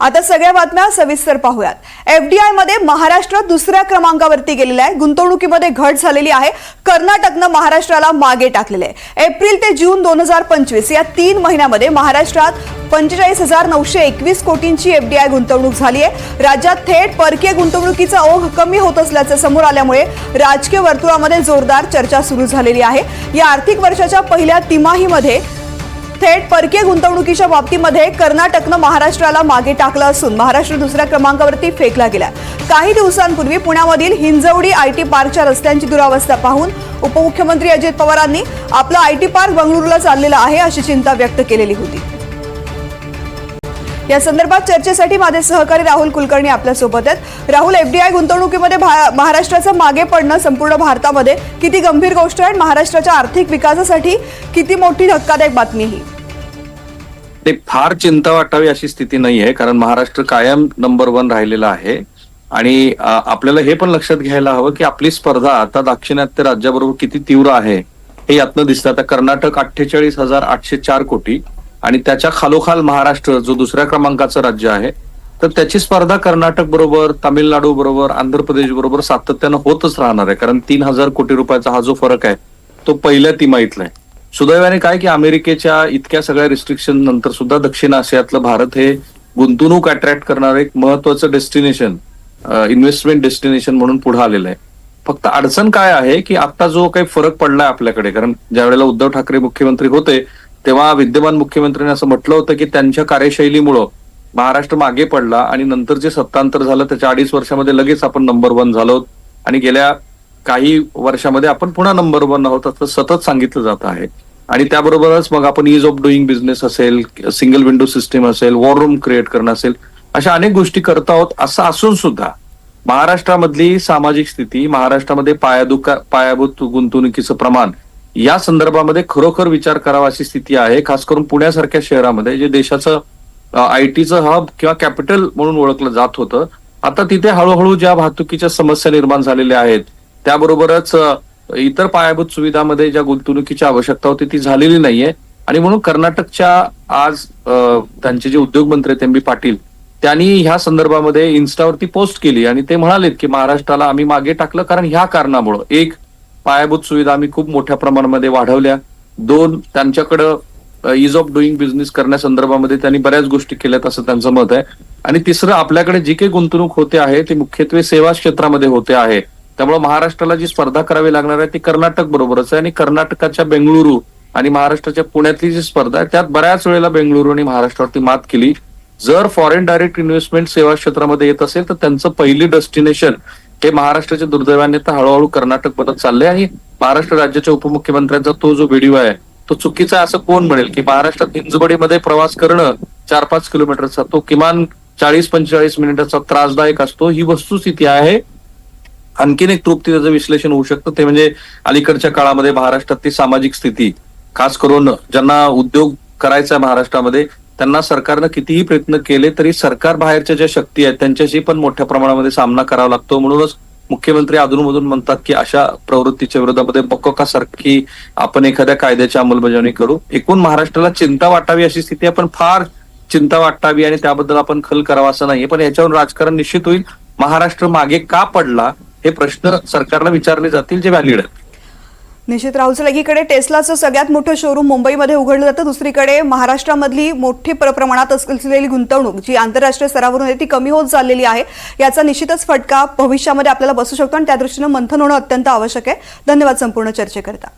आता सगळ्या बातम्या सविस्तर पाहूयात. एफडीआयमध्ये महाराष्ट्र दुसऱ्या क्रमांकावरती गेलेला आहे. गुंतवणुकीमध्ये घट झालेली आहे. कर्नाटकनं महाराष्ट्राला मागे टाकलेले आहे. एप्रिल ते जून दोन हजार पंचवीस या तीन महिन्यामध्ये महाराष्ट्रात पंचेचाळीस हजार नऊशे एकवीस कोटींची एफडीआय गुंतवणूक झाली आहे. राज्यात थेट परकीय गुंतवणुकीचा ओघ कमी होत असल्याचं समोर आल्यामुळे राजकीय वर्तुळामध्ये जोरदार चर्चा सुरू झालेली आहे. या आर्थिक वर्षाच्या पहिल्या तिमाहीमध्ये थेट परकीय गुंतवणुकीच्या बाबतीमध्ये कर्नाटकनं महाराष्ट्राला मागे टाकलं असून महाराष्ट्र दुसऱ्या क्रमांकावरती फेकला गेला काही दिवसांपूर्वी पुण्यामधील हिंजवडी आय टी पार्कच्या रस्त्यांची दुरावस्था पाहून उपमुख्यमंत्री अजित पवारांनी आपलं आय टी पार्क बंगळुरूला चाललेलं आहे अशी चिंता व्यक्त केलेली होती. या संदर्भात चर्चेसाठी माझे सहकारी राहुल कुलकर्णी आपल्यासोबत आहेत. राहुल एफडीआय गुंतवणुकीमध्ये महाराष्ट्राचं मागे पडणं संपूर्ण भारतामध्ये किती गंभीर गोष्ट आहे आणि महाराष्ट्राच्या आर्थिक विकासासाठी किती मोठी धक्कादायक बातमी ही ते फार चिंता वाटावी अशी स्थिती नाही आहे कारण महाराष्ट्र कायम नंबर वन राहिलेला आहे. आणि आपल्याला हे पण लक्षात घ्यायला हवं की आपली स्पर्धा आता दाक्षिणात्य राज्याबरोबर किती तीव्र आहे हे यातनं दिसतं. आता कर्नाटक अठ्ठेचाळीस हजार आठशे चार कोटी आणि त्याच्या खालोखाल महाराष्ट्र जो दुसऱ्या क्रमांकाचं राज्य आहे तर त्याची स्पर्धा कर्नाटक बरोबर तामिळनाडू बरोबर आंध्र प्रदेश बरोबर सातत्यानं होतच राहणार आहे. कारण तीन हजार कोटी रुपयाचा हा जो फरक आहे तो पहिल्या तिमाहीतला आहे. सुदैवाने काय की अमेरिकेच्या इतक्या सगळ्या रिस्ट्रिक्शन नंतर सुद्धा दक्षिण आशियातलं भारत हे गुंतवणूक अट्रॅक्ट करणारं एक महत्वाचं डेस्टिनेशन इन्व्हेस्टमेंट डेस्टिनेशन म्हणून पुढे आलेलं आहे. फक्त अडचण काय आहे की आता जो काही फरक पडलाय आपल्याकडे कारण ज्यावेळेला उद्धव ठाकरे मुख्यमंत्री होते तेव्हा विद्यमान मुख्यमंत्र्यांनी असं म्हटलं होतं की त्यांच्या कार्यशैलीमुळं महाराष्ट्र मागे पडला आणि नंतर जे सत्तांतर झालं त्याच्या अडीच वर्षामध्ये लगेच आपण नंबर वन झालो. आणि गेल्या काही वर्षामध्ये आपण पुन्हा नंबर वन आहोत असं सतत सांगितलं जात आहे. आणि त्याबरोबरच मग आपण इज ऑफ डुईंग बिझनेस असेल सिंगल विंडो सिस्टीम असेल वॉर रूम क्रिएट करणं असेल अशा अनेक गोष्टी करत आहोत असं असून सुद्धा महाराष्ट्रामधली सामाजिक स्थिती महाराष्ट्रामध्ये पायादुका पायाभूत गुंतवणुकीचं प्रमाण या संदर्भामध्ये खरोखर विचार करावा अशी स्थिती आहे खास करून पुण्यासारख्या शहरामध्ये जे देशाचं आय टीचं हब किंवा कॅपिटल म्हणून ओळखलं जात होतं. आता तिथे हळूहळू ज्या वाहतुकीच्या समस्या निर्माण झालेल्या आहेत त्याबरोबरच इतर पायाभूत सुविधामध्ये ज्या गुंतवणुकीची आवश्यकता होती ती झालेली नाहीये. आणि म्हणून कर्नाटकच्या आज त्यांचे जे उद्योग मंत्री आहेत एम बी पाटील त्यांनी ह्या संदर्भामध्ये इन्स्टावरती पोस्ट केली आणि ते म्हणालेत की महाराष्ट्राला आम्ही मागे टाकलं कारण ह्या कारणामुळं. एक पायाभूत सुविधा आम्ही खूप मोठ्या प्रमाणामध्ये वाढवल्या. दोन त्यांच्याकडं इज ऑफ डुईंग बिझनेस करण्यासंदर्भामध्ये त्यांनी बऱ्याच गोष्टी केल्यात असं त्यांचं मत आहे. आणि तिसरं आपल्याकडे जी काही गुंतवणूक होते आहे ती मुख्यत्वे सेवा क्षेत्रामध्ये होते आहे. त्यामुळे महाराष्ट्राला जी स्पर्धा करावी लागणार आहे ती कर्नाटक बरोबरच आहे. आणि कर्नाटकाच्या बेंगळुरू आणि महाराष्ट्राच्या पुण्यातली जी स्पर्धा आहे त्यात बऱ्याच वेळेला बेंगळुरू आणि महाराष्ट्रावरती मात केली. जर फॉरेन डायरेक्ट इन्व्हेस्टमेंट सेवा क्षेत्रामध्ये येत असेल तर त्यांचं पहिली डेस्टिनेशन हे महाराष्ट्राच्या दुर्दैवाने तर हळूहळू कर्नाटक बनत चालले आणि महाराष्ट्र राज्याच्या उपमुख्यमंत्र्यांचा तो जो व्हिडिओ आहे तो चुकीचा असं कोण म्हणेल? की महाराष्ट्रात हिंजवडीमध्ये प्रवास करणं चार पाच किलोमीटरचा तो किमान चाळीस पंचेचाळीस मिनिटाचा त्रासदायक असतो. ही वस्तुस्थिती आहे. आणखीन एक तृप्ती त्याचं विश्लेषण होऊ शकतं. ते म्हणजे अलीकडच्या काळामध्ये महाराष्ट्रातली सामाजिक स्थिती खास करून ज्यांना उद्योग करायचा महाराष्ट्रामध्ये त्यांना सरकारनं कितीही प्रयत्न केले तरी सरकार बाहेरच्या ज्या शक्ती आहेत त्यांच्याशी पण मोठ्या प्रमाणामध्ये सामना करावा लागतो. म्हणूनच मुख्यमंत्री अधूनमधून म्हणतात की अशा प्रवृत्तीच्या विरोधामध्ये बकोकासारखी आपण एखाद्या कायद्याची अंमलबजावणी करू. एकूण महाराष्ट्राला चिंता वाटावी अशी स्थिती आपण फार चिंता वाटावी आणि त्याबद्दल आपण खल करावा असं नाहीये. पण याच्यावर राजकारण निश्चित होईल. महाराष्ट्र मागे का पडला? हे प्रश्न सरकारला विचारले जातील जे व्हॅलिड आहेत. निश्चित राहुल एकीकडे टेस्लाचं सगळ्यात मोठं शोरूम मुंबईमध्ये उघडलं जातं. दुसरीकडे महाराष्ट्रामधली मोठी प्र- प्रमाणात असलेली गुंतवणूक जी आंतरराष्ट्रीय स्तरावरून आहे ती कमी होत चाललेली आहे. याचा निश्चितच फटका भविष्यामध्ये आपल्याला बसू शकतो आणि त्या दृष्टीनं मंथन होणं अत्यंत आवश्यक आहे. धन्यवाद संपूर्ण चर्चेकरता.